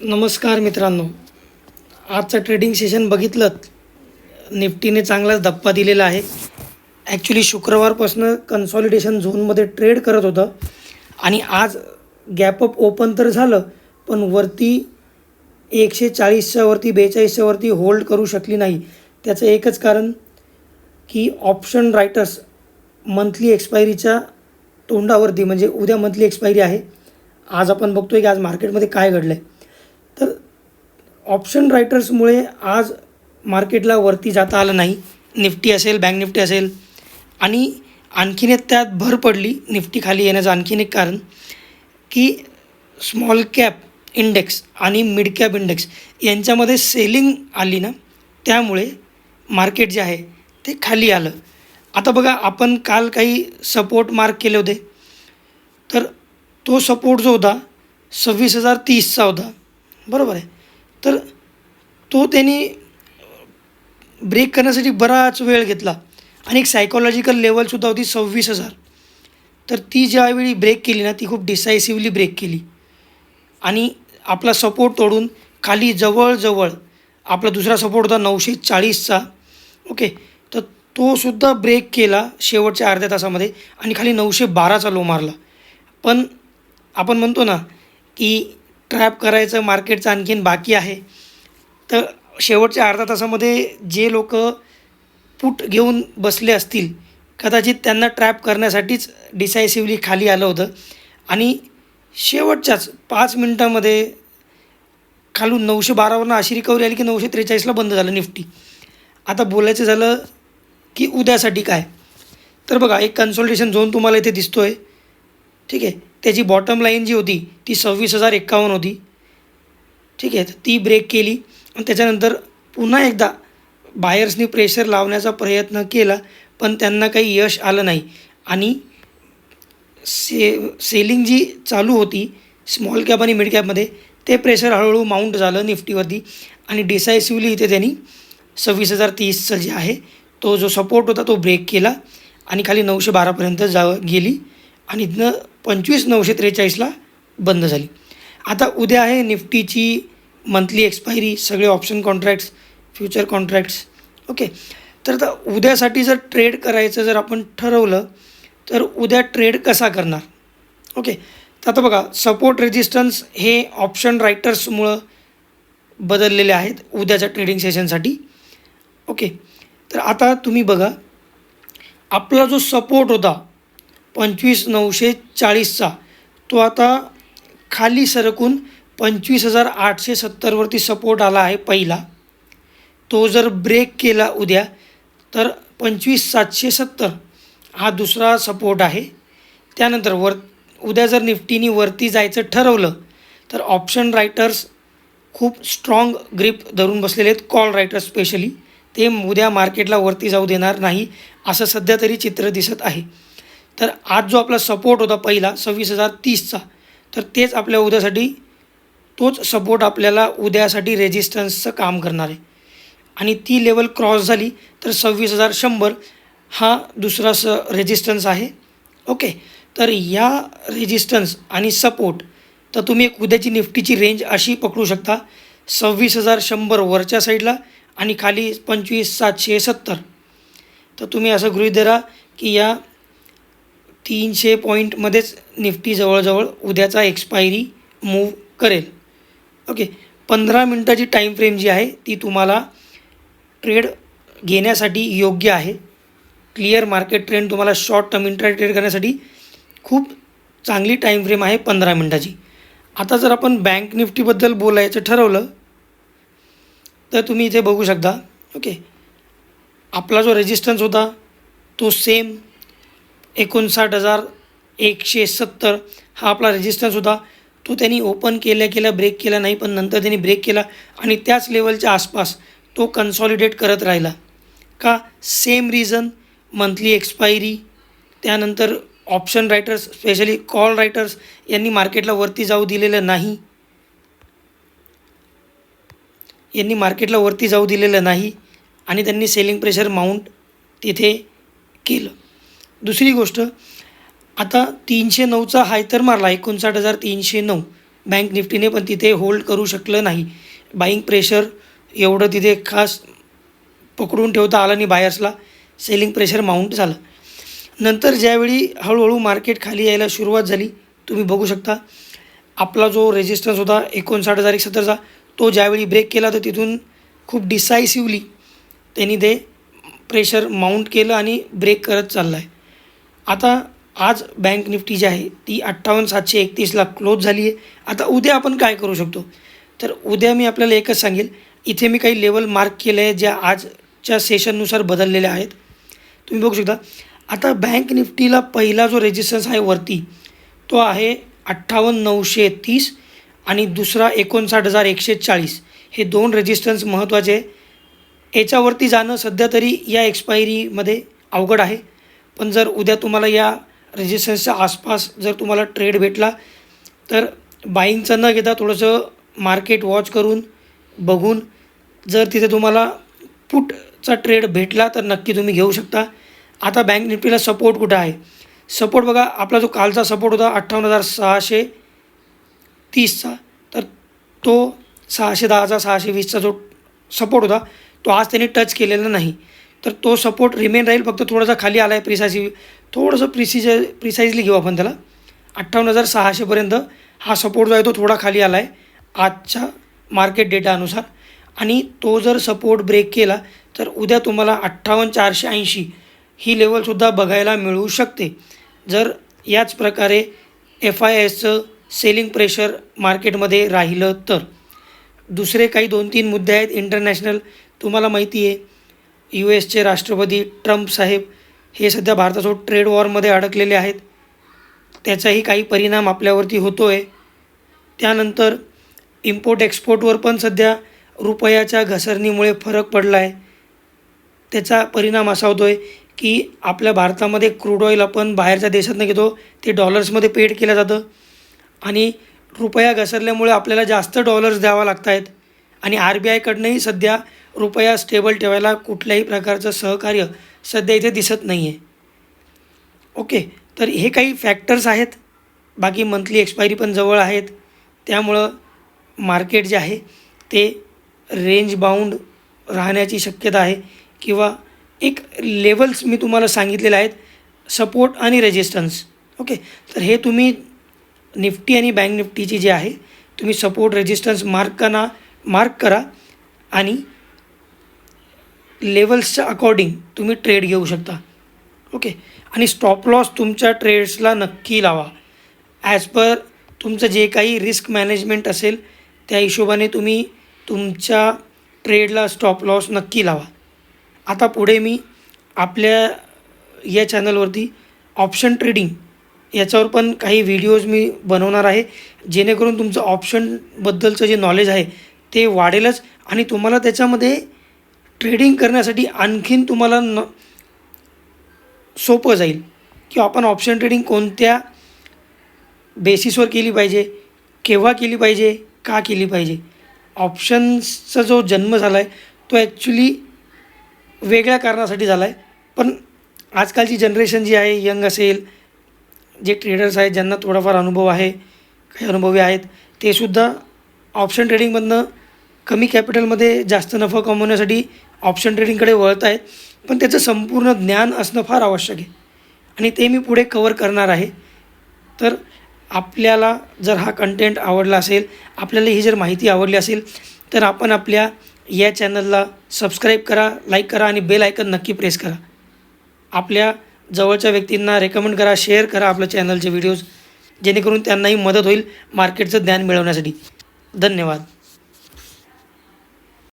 नमस्कार मित्रांनो. आजचं ट्रेडिंग सेशन बघितलं निफ्टीने चांगलाच धप्पा दिलेला आहे. ॲक्च्युली शुक्रवारपासून कन्सॉलिडेशन झोनमध्ये ट्रेड करत होतं. आणि आज गॅपअप ओपन तर झालं पण वरती एकशे चाळीसच्या वरती बेचाळीसच्या वरती होल्ड करू शकली नाही. त्याचं एकच कारण की ऑप्शन रायटर्स मंथली एक्सपायरीच्या तोंडावरती म्हणजे उद्या मंथली एक्सपायरी आहे. आज आपण बघतोय की आज मार्केटमध्ये काय घडलं आहे ऑप्शन रायटर्समुळे आज मार्केटला वरती जाता आलं नाही. निफ्टी असेल बँक निफ्टी असेल. आणि आणखीन एक त्यात भर पडली निफ्टी खाली येण्याचं आणखीन एक कारण की स्मॉल कॅप इंडेक्स आणि मिड कॅप इंडेक्स यांच्यामध्ये सेलिंग आली ना त्यामुळे मार्केट जे आहे ते खाली आलं. आता बघा आपण काल काही सपोर्ट मार्क केले होते. तर तो सपोर्ट जो होता सव्वीस हजार तीसचा होता. बरोबर आहे? तर तो त्यांनी ब्रेक करण्यासाठी बराच वेळ घेतला. आणि एक सायकोलॉजिकल लेवलसुद्धा होती सव्वीस हजार. तर ती ज्यावेळी ब्रेक केली ना ती खूप डिसायसिव्हली ब्रेक केली. आणि आपला सपोर्ट तोडून खाली जवळजवळ आपला दुसरा सपोर्ट होता नऊशे चाळीसचा. ओके तर तो सुद्धा ब्रेक केला शेवटच्या अर्ध्या तासामध्ये आणि खाली नऊशे बाराचा लो मारला. पण आपण म्हणतो ना की ट्रॅप करायचं मार्केटचं आणखीन बाकी आहे. तर शेवटच्या अर्धा तासामध्ये जे लोक पुट घेऊन बसले असतील कदाचित त्यांना ट्रॅप करण्यासाठीच डिसायसिव्हली खाली आलं होतं. आणि शेवटच्याच पाच मिनटामध्ये खालून नऊशे बारावरनं अशी रिकव्हरी आली की नऊशे त्रेचाळीसला बंद झालं निफ्टी. आता बोलायचं झालं की उद्यासाठी काय? तर बघा एक कन्सल्टेशन झोन तुम्हाला इथे दिसतो आहे ठीक आहे. त्याची बॉटम लाईन जी होती ती सव्वीस हजार एक्कावन्न होती. ठीक आहे. तर ती ब्रेक केली. आणि त्याच्यानंतर पुन्हा एकदा बायर्सनी प्रेशर लावण्याचा प्रयत्न केला पण त्यांना काही यश आलं नाही. आणि से सेलिंग जी चालू होती स्मॉल कॅप आणि मिड कॅपमध्ये ते प्रेशर हळूहळू माउंट झालं निफ्टीवरती. आणि डिसायसिव्हली इथे त्यांनी सव्वीस हजार तीसचा जे आहे तो जो सपोर्ट होता तो ब्रेक केला. आणि खाली नऊशे बारापर्यंत जा गेली. आणि इथनं पंचवीस नऊशे त्रेचाळीसला बंद झाली. आता उद्या आहे निफ्टीची मंथली एक्सपायरी सगळे option contracts future contracts okay तर आता उद्यासाठी जर ट्रेड करायचं जर आपण ठरवलं तर उद्या ट्रेड कसा करणार? ओके तर आता बघा सपोर्ट रेजिस्टन्स हे ऑप्शन रायटर्समुळं बदललेले आहेत उद्याच्या ट्रेडिंग सेशनसाठी ओके तर आता तुम्ही बघा आपला जो सपोर्ट होता पंचवीस नऊशे चाळीसचा. तो आता खाली सरकून पंचवीस हजार आठशे सत्तरवरती सपोर्ट आला आहे पहिला. तो जर ब्रेक केला उद्या तर पंचवीस सातशे सत्तर हा दुसरा सपोर्ट आहे. त्यानंतर वर उद्या जर निफ्टीनी वरती जायचं ठरवलं तर ऑप्शन रायटर्स खूप स्ट्रॉंग ग्रीप धरून बसलेले आहेत कॉल रायटर्स स्पेशली ते उद्या मार्केटला वरती जाऊ देणार नाही असं सध्या तरी चित्र दिसत आहे. तर आज जो आपला सपोर्ट होता पहिला सव्वीस हजार तीसचा तर तेच आपल्या उद्यासाठी तोच सपोर्ट आपल्याला उद्यासाठी रेजिस्टन्सचं काम करणार आहे. आणि ती लेवल क्रॉस झाली तर सव्वीस हजार शंभर हा दुसरा स रेजिस्टन्स आहे. ओके तर या रेजिस्टन्स आणि सपोर्ट तर तुम्ही एक उद्याची निफ्टीची रेंज अशी पकडू शकता. सव्वीस हजार शंभर वरच्या साईडला आणि खाली पंचवीस सातशे सत्तर. तर तुम्ही असं गृहित धरा की या तीनशे पॉईंटमध्येच निफ्टी जवळजवळ उद्याचा एक्सपायरी मूव करेल. ओके पंधरा मिनटाची टाईम फ्रेम जी आहे ती तुम्हाला ट्रेड घेण्यासाठी योग्य आहे. क्लिअर मार्केट ट्रेंड तुम्हाला शॉर्ट टर्म इंट्रा ट्रेड करण्यासाठी खूप चांगली टाईम फ्रेम आहे पंधरा मिनटाची. आता जर आपण बँक निफ्टीबद्दल बोलायचं ठरवलं तर तुम्ही इथे बघू शकता. ओके आपला जो रेजिस्टन्स होता तो सेम एकोणसाठ हजार एकशे सत्तर हा आपला रेजिस्टन्स होता. तो त्यांनी ओपन केल्या केल्या ब्रेक केला नाही पण नंतर त्यांनी ब्रेक केला आणि त्याच लेवलच्या आसपास तो कन्सॉलिडेट करत राहिला. का? सेम रिझन मंथली एक्सपायरी त्यानंतर option writers specially call writers यांनी मार्केटला वरती जाऊ दिलेलं नाही. यांनी मार्केटला वरती जाऊ दिलेलं नाही आणि त्यांनी सेलिंग प्रेशर माउंट तिथे केलं. दुसरी गोष्ट आता तीनशे नऊचा हाय तर मारला एकोणसाठ हजार तीनशे नऊ. बँक निफ्टीने पण तिथे होल्ड करू शकलं नाही. बाईंग प्रेशर एवढं तिथे खास पकडून ठेवता आलं आणि बायर्सला. सेलिंग प्रेशर माउंट झालं. नंतर ज्यावेळी हळूहळू मार्केट खाली यायला सुरुवात झाली तुम्ही बघू शकता आपला जो रेजिस्टन्स होता एकोणसाठ हजार एक सत्तरचा तो ज्यावेळी ब्रेक केला तर तिथून खूप डिसायसिवली त्यांनी ते प्रेशर माउंट केलं आणि ब्रेक करत चालला आहे आता आज बँक निफ्टी जी आहे ती अठ्ठावन्न सातशे एकतीसला क्लोज झाली आहे. आता उद्या आपण काय करू शकतो? तर उद्या मी आपल्याला एकच सांगेल इथे मी काही लेवल मार्क केले आहे ज्या आजच्या सेशननुसार बदललेल्या आहेत. तुम्ही बघू शकता आता बँक निफ्टीला पहिला जो रेजिस्टन्स आहे वरती तो आहे अठ्ठावन्न नऊशे तीस आणि दुसरा एकोणसाठ हजार एकशे चाळीस. हे दोन रेजिस्टन्स महत्त्वाचे आहे. याच्यावरती जाणं सध्या तरी या एक्सपायरीमध्ये अवघड आहे. पण जर उद्या तुम्हाला या रेजिस्टन्सच्या आसपास जर तुम्हाला ट्रेड भेटला तर बाईंगचं न घेता थोडंसं मार्केट वॉच करून बघून जर तिथे तुम्हाला पुटचा ट्रेड भेटला तर नक्की तुम्ही घेऊ शकता. आता बँक निफ्टीला सपोर्ट कुठं आहे? सपोर्ट बघा आपला जो कालचा सपोर्ट होता अठ्ठावन्न हजार सहाशे तीसचा तर तो सहाशे दहाचा सहाशे वीसचा जो सपोर्ट होता तो आज त्यांनी टच केलेला नाही. तर तो सपोर्ट रिमेन राहील. फक्त थोडासा खाली आला आहे प्रिसायसी थोडंसं प्रिसिज प्रिसाइजली घेऊ आपण त्याला. अठ्ठावन्न हजार सहाशेपर्यंत हा सपोर्ट जो आहे तो थोडा खाली आला आहे आजच्या मार्केट डेटानुसार आणि तो जर सपोर्ट ब्रेक केला तर उद्या तुम्हाला अठ्ठावन्न चारशे ऐंशी ही लेवलसुद्धा बघायला मिळू शकते. जर याच प्रकारे एफ आय एसचं सेलिंग प्रेशर मार्केटमध्ये राहिलं तर. दुसरे काही दोन तीन मुद्दे आहेत. इंटरनॅशनल तुम्हाला माहिती आहे. यू एसचे राष्ट्रपती ट्रम्प साहेब हे सध्या भारतासोबत ट्रेड वॉरमध्ये अडकलेले आहेत. त्याचाही काही परिणाम आपल्यावरती होतो आहे त्यानंतर इम्पोर्ट एक्सपोर्टवर पण सध्या रुपयाच्या घसरणीमुळे फरक पडला आहे त्याचा परिणाम असा होतो आहे की आपल्या भारतामध्ये क्रूड ऑईल आपण बाहेरच्या देशातनं घेतो ते डॉलर्समध्ये पेड केलं जातं. आणि रुपया घसरल्यामुळे आपल्याला जास्त डॉलर्स द्यावा लागत आहेत आणि आर बी आयकडनंही सध्या रुपया स्टेबल ठेवायला कुठल्याही प्रकारचं सहकार्य सध्या इथे दिसत नाही आहे ओके तर हे काही फॅक्टर्स आहेत. बाकी मंथली एक्सपायरी पण जवळ आहेत. त्यामुळं मार्केट जे आहे ते रेंज बाउंड राहण्याची शक्यता आहे. किंवा एक लेवल्स मी तुम्हाला सांगितलेले आहेत सपोर्ट आणि रेजिस्टन्स ओके तर हे तुम्ही निफ्टी आणि बँक निफ्टीची जी आहे तुम्ही सपोर्ट रेजिस्टन्स मार्क करा मार्क करा आणि लेवल्सच्या अकॉर्डिंग तुम्ही ट्रेड घेऊ शकता. ओके आणि स्टॉप लॉस तुमच्या ट्रेड्सला नक्की लावा. ॲज पर तुमचं जे काही रिस्क मॅनेजमेंट असेल त्या हिशोबाने तुम्ही तुमच्या ट्रेडला स्टॉप लॉस नक्की लावा. आता पुढे मी आपल्या या चॅनलवरती ऑप्शन ट्रेडिंग याच्यावर पण काही व्हिडिओज मी बनवणार आहे. जेणेकरून तुमचं ऑप्शनबद्दलचं जे नॉलेज आहे ते वाढेलच आणि तुम्हाला त्याच्यामध्ये ट्रेडिंग करण्यासाठी आणखीन तुम्हाला न सोपं जाईल. की आपण ऑप्शन ट्रेडिंग कोणत्या बेसिसवर केली पाहिजे केव्हा केली पाहिजे का केली पाहिजे. ऑप्शन्सचा जो जन्म झाला आहे तो ॲक्च्युली वेगळ्या कारणासाठी झाला आहे पण आजकालची जनरेशन जी आहे यंग असेल जे ट्रेडर्स आहेत ज्यांना थोडाफार अनुभव आहे काही अनुभवी आहेत ते सुद्धा ऑप्शन ट्रेडिंगमधनं कमी कॅपिटलमध्ये जास्त नफा कमवण्यासाठी ऑप्शन ट्रेडिंगकडे वळत आहेत पण त्याचं संपूर्ण ज्ञान असणं फार आवश्यक आहे. आणि ते मी पुढे कवर करणार आहे. तर आपल्याला जर हा कंटेंट आवडला असेल आपल्याला ही जर माहिती आवडली असेल तर आपण आपल्या या चॅनलला सबस्क्राईब करा लाईक करा आणि बेल आयकन नक्की प्रेस करा. आपल्या जवळच्या व्यक्तींना रेकमेंड करा शेअर करा आपल्या चॅनलचे व्हिडिओज जेणेकरून त्यांनाही मदत होईल मार्केटचं ज्ञान मिळवण्यासाठी. धन्यवाद.